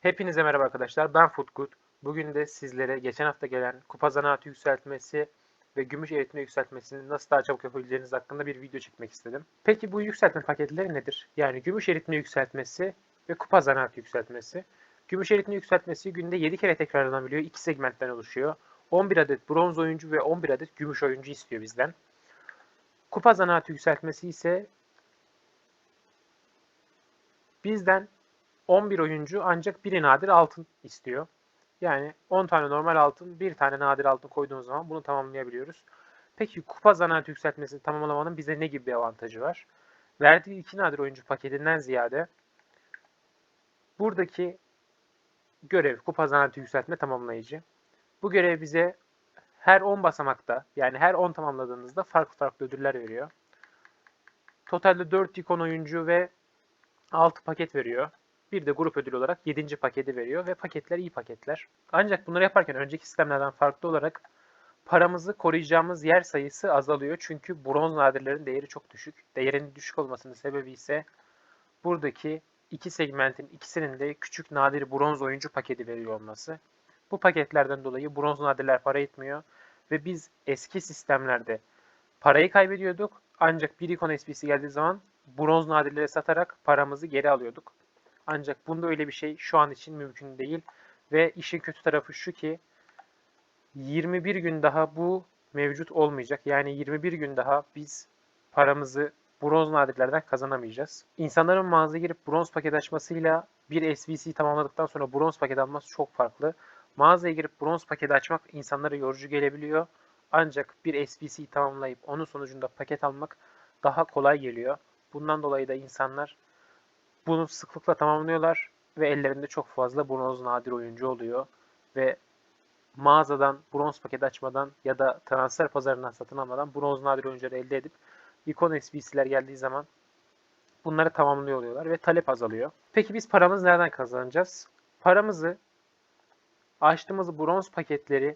Hepinize merhaba arkadaşlar. Ben Futkut. Bugün de sizlere geçen hafta gelen kupa zanaatı yükseltmesi ve gümüş eritme yükseltmesini nasıl daha çabuk yapabileceğiniz hakkında bir video çekmek istedim. Peki bu yükseltme paketleri nedir? Yani gümüş eritme yükseltmesi ve kupa zanaatı yükseltmesi. Gümüş eritme yükseltmesi günde 7 kere tekrarlanabiliyor. 2 segmentten oluşuyor. 11 adet bronz oyuncu ve 11 adet gümüş oyuncu istiyor bizden. Kupa zanaatı yükseltmesi ise bizden 11 oyuncu ancak biri nadir altın istiyor. Yani 10 tane normal altın, bir tane nadir altın koyduğumuz zaman bunu tamamlayabiliyoruz. Peki kupa zanaat yükseltmesini tamamlamanın bize ne gibi bir avantajı var? Verdiği iki nadir oyuncu paketinden ziyade buradaki görev kupa zanaatı yükseltme tamamlayıcı. Bu görev bize her 10 basamakta yani her 10 tamamladığınızda farklı farklı ödüller veriyor. Totalde 4 ikon oyuncu ve 6 paket veriyor. Bir de grup ödülü olarak 7. paketi veriyor ve paketler iyi paketler. Ancak bunları yaparken önceki sistemlerden farklı olarak paramızı koruyacağımız yer sayısı azalıyor. Çünkü bronz nadirlerin değeri çok düşük. Değerinin düşük olmasının sebebi ise buradaki iki segmentin ikisinin de küçük nadir bronz oyuncu paketi veriyor olması. Bu paketlerden dolayı bronz nadirler para etmiyor ve biz eski sistemlerde parayı kaybediyorduk. Ancak bir ikon SP'si geldiği zaman bronz nadirleri satarak paramızı geri alıyorduk. Ancak bunda öyle bir şey şu an için mümkün değil. Ve işin kötü tarafı şu ki 21 gün daha bu mevcut olmayacak. Yani 21 gün daha biz paramızı bronz nadirlerden kazanamayacağız. İnsanların mağazaya girip bronz paket açmasıyla bir SVC tamamladıktan sonra bronz paket alması çok farklı. Mağazaya girip bronz paket açmak insanlara yorucu gelebiliyor. Ancak bir SVC tamamlayıp onun sonucunda paket almak daha kolay geliyor. Bundan dolayı da insanlar bunu sıklıkla tamamlıyorlar ve ellerinde çok fazla bronz nadir oyuncu oluyor ve mağazadan bronz paket açmadan ya da transfer pazarından satın almadan bronz nadir oyuncuları elde edip ikon SBC'ler geldiği zaman bunları tamamlıyor oluyorlar ve talep azalıyor. Peki biz paramızı nereden kazanacağız? Paramızı açtığımız bronz paketleri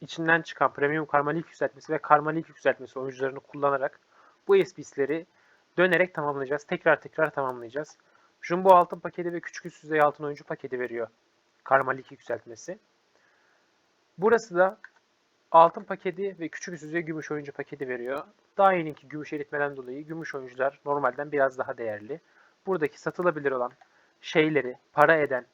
içinden çıkan premium karmalik yükseltmesi ve karmalik yükseltmesi oyuncularını kullanarak bu SBC'leri dönerek tamamlayacağız. Tekrar tekrar tamamlayacağız. Jumbo altın paketi ve küçük üst düzey altın oyuncu paketi veriyor. Karmalik yükseltmesi. Burası da altın paketi ve küçük üst düzey gümüş oyuncu paketi veriyor. Daha yeniki gümüş eritmeden dolayı gümüş oyuncular normalden biraz daha değerli. Buradaki satılabilir olan şeyleri para eden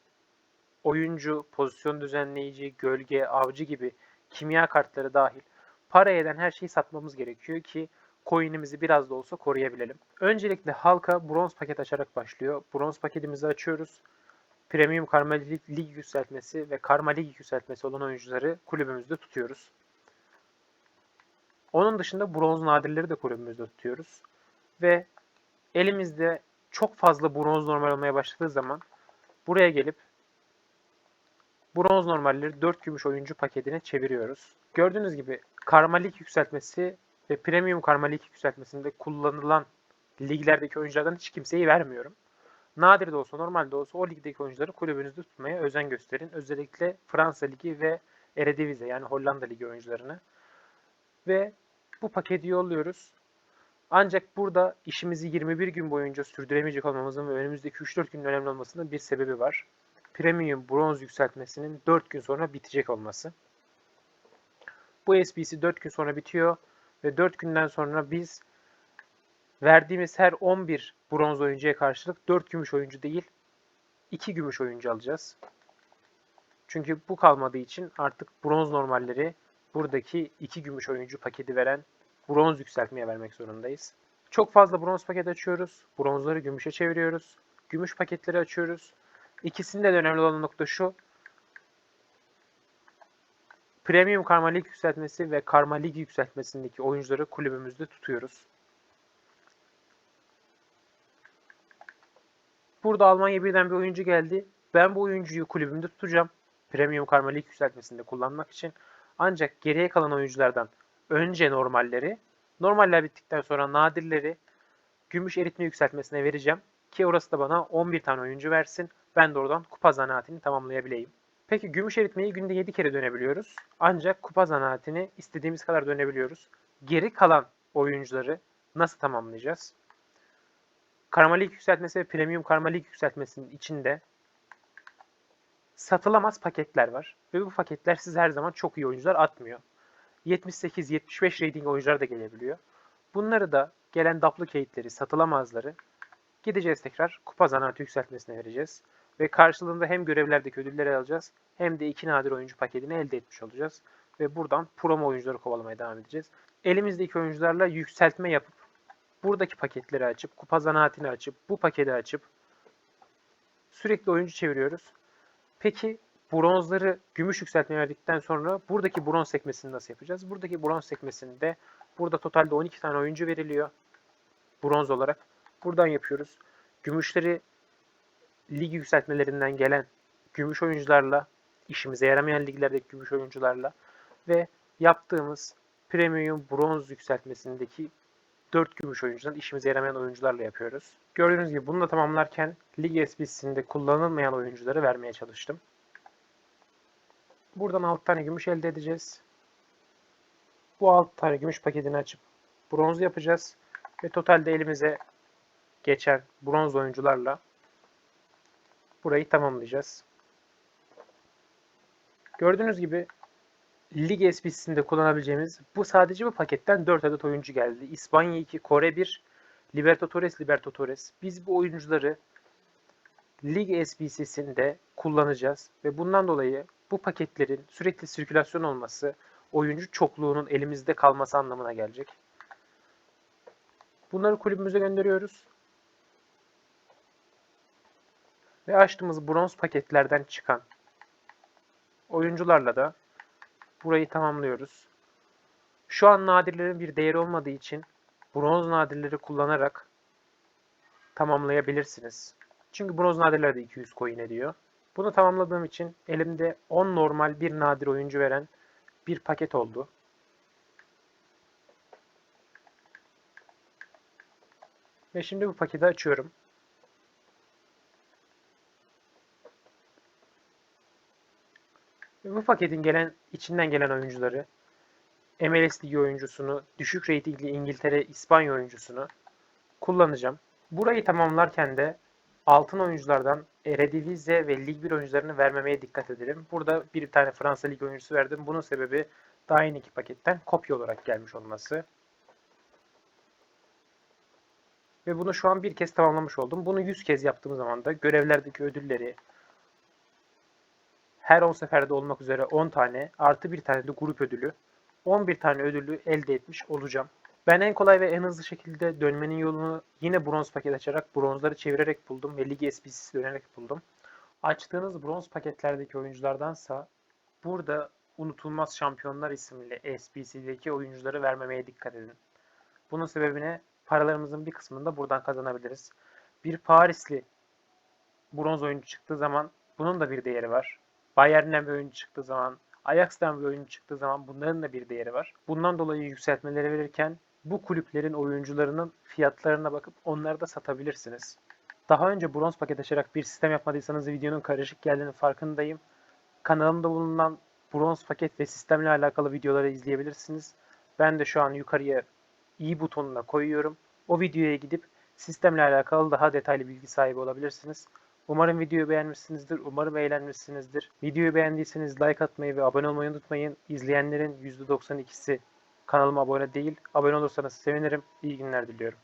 oyuncu, pozisyon düzenleyici, gölge, avcı gibi kimya kartları dahil para eden her şeyi satmamız gerekiyor ki coin'imizi biraz da olsa koruyabilelim. Öncelikle halka bronz paket açarak başlıyor. Bronz paketimizi açıyoruz. Premium Karma Lig, Lig yükseltmesi ve Karma Lig yükseltmesi olan oyuncuları kulübümüzde tutuyoruz. Onun dışında bronz nadirleri de kulübümüzde tutuyoruz. Ve elimizde çok fazla bronz normal olmaya başladığı zaman buraya gelip bronz normalleri 4 gümüş oyuncu paketine çeviriyoruz. Gördüğünüz gibi Karma Lig yükseltmesi ve premium karma lig yükseltmesinde kullanılan liglerdeki oyunculardan hiç kimseyi vermiyorum. Nadir de olsa, normal de olsa o ligdeki oyuncuları kulübünüzde tutmaya özen gösterin. Özellikle Fransa Ligi ve Eredivisie yani Hollanda Ligi oyuncularını. Ve bu paketi yolluyoruz. Ancak burada işimizi 21 gün boyunca sürdüremeyecek olmamızın ve önümüzdeki 3-4 günün önemli olmasının bir sebebi var. Premium bronz yükseltmesinin 4 gün sonra bitecek olması. Bu SBC 4 gün sonra bitiyor ve 4 günden sonra biz verdiğimiz her 11 bronz oyuncuya karşılık 4 gümüş oyuncu değil 2 gümüş oyuncu alacağız. Çünkü bu kalmadığı için artık bronz normalleri buradaki 2 gümüş oyuncu paketi veren bronz yükseltmeye vermek zorundayız. Çok fazla bronz paket açıyoruz. Bronzları gümüşe çeviriyoruz. Gümüş paketleri açıyoruz. İkisinde de önemli olan nokta şu. Premium Karma Lig yükseltmesi ve Karma Lig yükseltmesindeki oyuncuları kulübümüzde tutuyoruz. Burada Almanya birden bir oyuncu geldi. Ben bu oyuncuyu kulübümde tutacağım. Premium Karma Lig yükseltmesinde kullanmak için. Ancak geriye kalan oyunculardan önce normalleri, normaller bittikten sonra nadirleri gümüş eritme yükseltmesine vereceğim. Ki orası da bana 11 tane oyuncu versin. Ben de oradan kupa zanaatini tamamlayabileyim. Peki gümüş eritmeyi günde 7 kere dönebiliyoruz. Ancak kupa zanaatini istediğimiz kadar dönebiliyoruz. Geri kalan oyuncuları nasıl tamamlayacağız? Karmalik yükseltmesi ve premium karmalik yükseltmesinin içinde satılamaz paketler var. Ve bu paketler size her zaman çok iyi oyuncular atmıyor. 78-75 rating oyuncular da gelebiliyor. Bunları da gelen duplicate'leri, satılamazları gideceğiz tekrar kupa zanaatı yükseltmesine vereceğiz. Ve karşılığında hem görevlerdeki ödülleri alacağız hem de iki nadir oyuncu paketini elde etmiş olacağız. Ve buradan promo oyuncuları kovalamaya devam edeceğiz. Elimizdeki oyuncularla yükseltme yapıp buradaki paketleri açıp, kupa zanaatini açıp, bu paketi açıp sürekli oyuncu çeviriyoruz. Peki bronzları gümüş yükseltmeye verdikten sonra buradaki bronz sekmesini nasıl yapacağız? Buradaki bronz sekmesinde burada totalde 12 tane oyuncu veriliyor bronz olarak. Buradan yapıyoruz. Gümüşleri lig yükseltmelerinden gelen gümüş oyuncularla, işimize yaramayan liglerdeki gümüş oyuncularla ve yaptığımız premium bronz yükseltmesindeki 4 gümüş oyuncudan işimize yaramayan oyuncularla yapıyoruz. Gördüğünüz gibi bunu da tamamlarken lig SBC'sinde kullanılmayan oyuncuları vermeye çalıştım. Buradan 6 tane gümüş elde edeceğiz. Bu 6 tane gümüş paketini açıp bronz yapacağız. Ve totalde elimize geçen bronz oyuncularla burayı tamamlayacağız. Gördüğünüz gibi Lig SBC'sinde kullanabileceğimiz bu sadece bu paketten 4 adet oyuncu geldi. İspanya 2, Kore 1, Libertadores, Libertadores. Biz bu oyuncuları Lig SBC'sinde kullanacağız ve bundan dolayı bu paketlerin sürekli sirkülasyon olması oyuncu çokluğunun elimizde kalması anlamına gelecek. Bunları kulübümüze gönderiyoruz. Ve açtığımız bronz paketlerden çıkan oyuncularla da burayı tamamlıyoruz. Şu an nadirlerin bir değeri olmadığı için bronz nadirleri kullanarak tamamlayabilirsiniz. Çünkü bronz nadirler de 200 coin ediyor. Bunu tamamladığım için elimde 10 normal bir nadir oyuncu veren bir paket oldu. Ve şimdi bu paketi açıyorum. Bu paketin gelen içinden gelen oyuncuları MLS Ligi oyuncusunu, düşük reytingli İngiltere, İspanya oyuncusunu kullanacağım. Burayı tamamlarken de altın oyunculardan Eredivisie ve Lig 1 oyuncularını vermemeye dikkat edelim. Burada bir tane Fransa Lig oyuncusu verdim. Bunun sebebi daha yeni iki paketten kopya olarak gelmiş olması. Ve bunu şu an bir kez tamamlamış oldum. Bunu 100 kez yaptığım zaman da görevlerdeki ödülleri her 10 seferde olmak üzere 10 tane artı bir tane de grup ödülü 11 tane ödülü elde etmiş olacağım. Ben en kolay ve en hızlı şekilde dönmenin yolunu yine bronz paket açarak bronzları çevirerek buldum ve lig SBC'si dönerek buldum. Açtığınız bronz paketlerdeki oyunculardansa burada Unutulmaz Şampiyonlar isimli SBC'deki oyuncuları vermemeye dikkat edin. Bunun sebebine paralarımızın bir kısmını da buradan kazanabiliriz. Bir Parisli bronz oyuncu çıktığı zaman bunun da bir değeri var. Bayern'den bir oyuncu çıktığı zaman, Ajax'tan bir oyuncu çıktığı zaman bunların da bir değeri var. Bundan dolayı yükseltmeleri verirken bu kulüplerin oyuncularının fiyatlarına bakıp onları da satabilirsiniz. Daha önce bronz paket açarak bir sistem yapmadıysanız videonun karışık geldiğinin farkındayım. Kanalımda bulunan bronz paket ve sistemle alakalı videoları izleyebilirsiniz. Ben de şu an yukarıya i butonuna koyuyorum. O videoya gidip sistemle alakalı daha detaylı bilgi sahibi olabilirsiniz. Umarım videoyu beğenmişsinizdir. Umarım eğlenmişsinizdir. Videoyu beğendiyseniz like atmayı ve abone olmayı unutmayın. İzleyenlerin %92'si kanalıma abone değil. Abone olursanız sevinirim. İyi günler diliyorum.